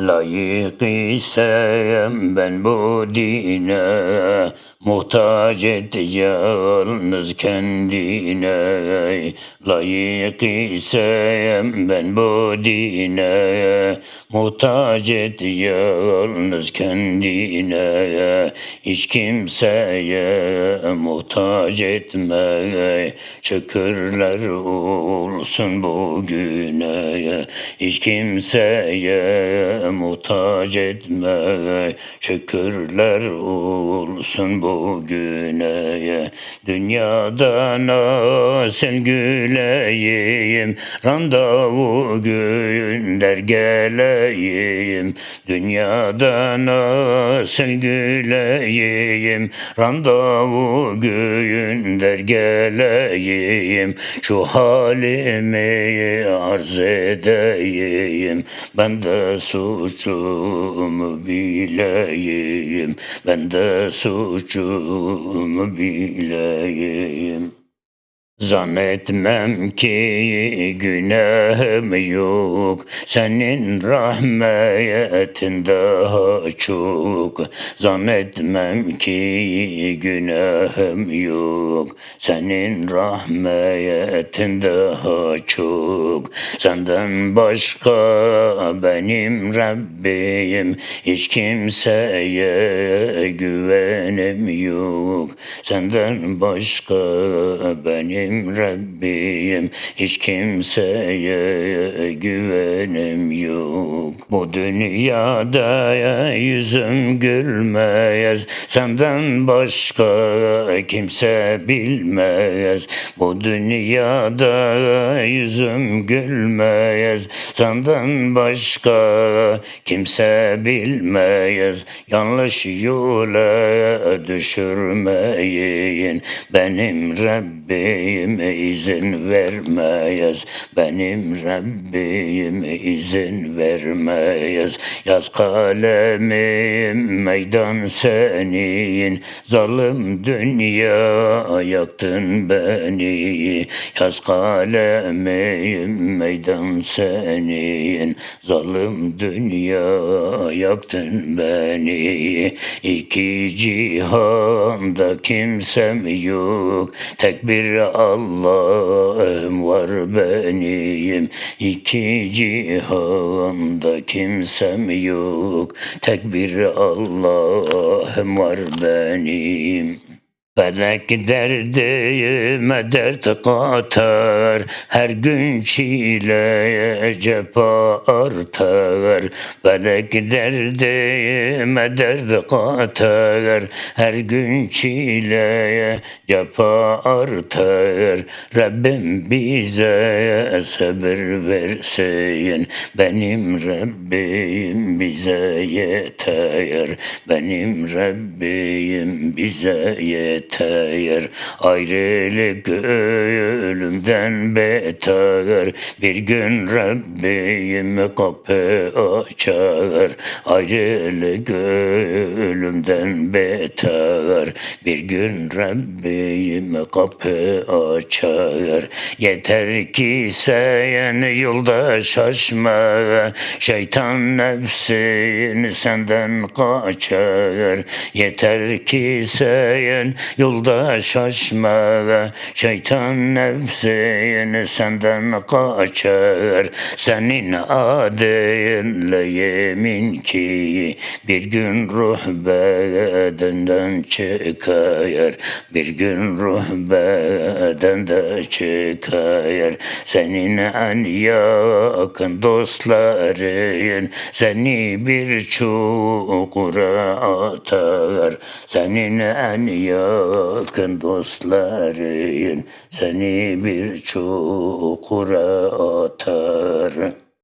Layık isem ben bu dine Muhtaç et yalnız kendine. Layık isem ben bu dine Muhtaç et yalnız kendine. Hiç kimseye muhtaç etme Şükürler olsun bugüne. Hiç kimseye muhtaç etme. Şükürler olsun bugüne Dünyada nasıl güleyim? Randevu günler geleyim. Dünyada nasıl güleyim? Randevu günler geleyim. Şu halimi arz edeyim. Ben de suçumu bileyim. Ben de suçumu bileyim Zannetmem ki günahım yok. Senin rahmetin daha çok. Zannetmem ki günahım yok. Senin rahmetin daha çok. Senden başka benim Rabbim Hiç kimseye güvenim yok. Senden başka benim Rabbim Hiç kimseye güvenim yok. Bu dünyada yüzüm gülmez Senden başka kimse bilmez. Bu dünyada yüzüm gülmez Senden başka kimse bilmez. Yanlış yola düşürmeyin Benim Rabbim izin vermez. Benim Rabbim izin vermez. Yaz kalemim meydan senin. Zalim dünya yaktın beni. Yaz kalemim meydan senin. Zalim dünya yaktın beni. İki cihanda kimsem yok. Tek bir Allah'ım var benim İki cihanda kimsem yok. Tek bir Allah'ım var benim Felek derdime dert katar. Her gün çile cefa artar. Felek derdime dert katar. Her gün çile cefa artar. Rabbim bize sabır versin. Benim Rabbim bize yeter. Benim Rabbim bize yeter Ayrılık ölümden beter. Bir gün Rabbim kapı açar Ayrılık ölümden beter. Bir gün Rabbim kapı açar. Yeter ki sen yolda şaşma Şeytan nefsin senden kaçar. Yeter ki sen yolda şaşma Şeytan nefsin senden kaçar. Senin adınla yemin ki Bir gün ruh bedenden çıkar. Bir gün ruh bedenden çıkar. Senin en yakın dostların Seni bir çukura atar. Senin en yakın dostların Seni bir çukura atar